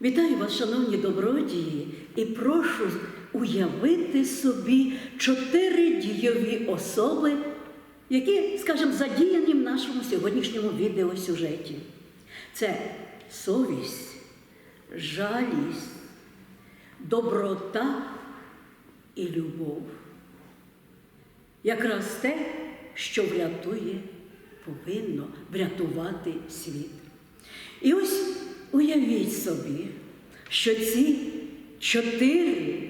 Вітаю вас, шановні добродії, і прошу уявити собі чотири дійові особи, які, скажімо, задіяні в нашому сьогоднішньому відеосюжеті. Це совість, жалість, доброта і любов. Якраз те, що врятує, повинно врятувати світ. І ось уявіть собі, що ці чотири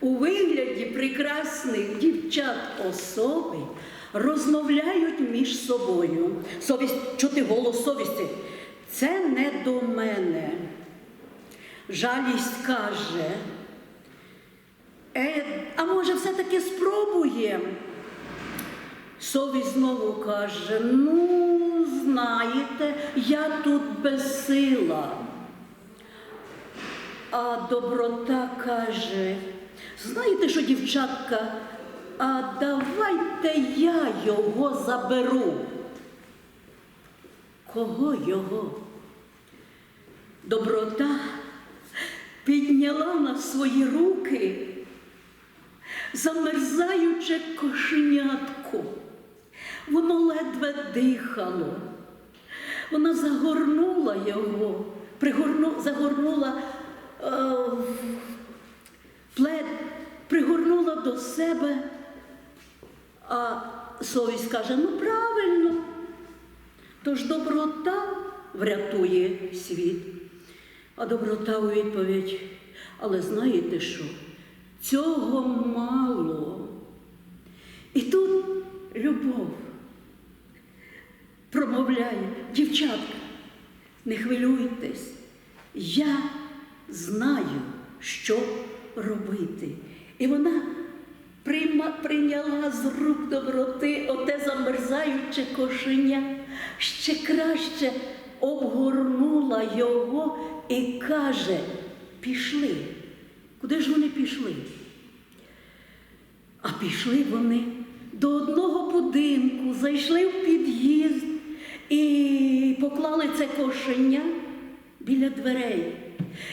у вигляді прекрасних дівчат особи розмовляють між собою. Совість, чути голос совісті. Це не до мене. Жалість каже. Е, а може, все-таки спробуємо? Совість знову каже: ну, знаєте, я тут безсила. А доброта каже, знаєте що, дівчатка, а давайте я його заберу. Кого його? Доброта підняла на свої руки замерзаюче кошенятко. Воно ледве дихало. Вона загорнула його, пригорну, загорнула е, плед, пригорнула до себе, а совість каже, ну правильно, тож доброта врятує світ. А доброта у відповідь, але знаєте що? Цього мало. І тут любов промовляє, дівчатка, не хвилюйтесь, я знаю, що робити. І вона прийняла з рук доброти оте замерзаюче кошеня, ще краще обгорнула його і каже, пішли. Куди ж вони пішли? А пішли вони до одного будинку, зайшли в під'їзд і поклали це кошеня біля дверей.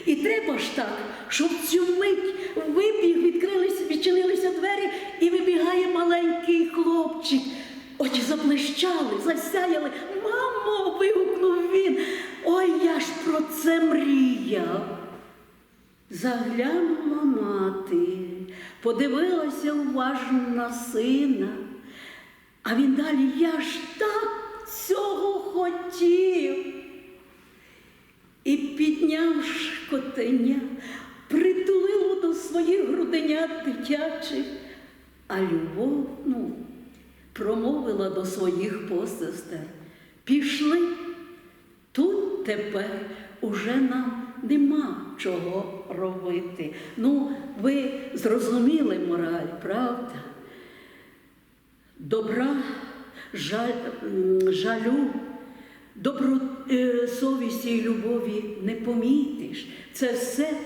І треба ж так, щоб цю мить вибіг, відкрилися, відчинилися двері, і вибігає маленький хлопчик. Очі заблищали, засяяли. Мамо, вигукнув він. Ой, я ж про це мріяв. Заглянула мати, подивилася уважно на сина, а він далі я ж так цього хотів. І піднявши котеня, притулило до своїх груденят дитячих, а любов, ну, промовила до своїх посестер. Пішли, тут тепер уже нам нема чого робити. Ну, ви зрозуміли мораль, правда? Добра, жаль, жалю, добро, е, совісті і любові не помітиш. Це все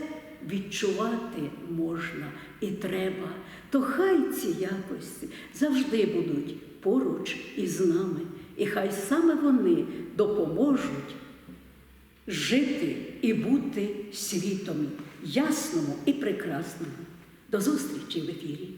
відчувати можна і треба. То хай ці якості завжди будуть поруч із нами, і хай саме вони допоможуть жити і бути світом ясному і прекрасному. До зустрічі в ефірі.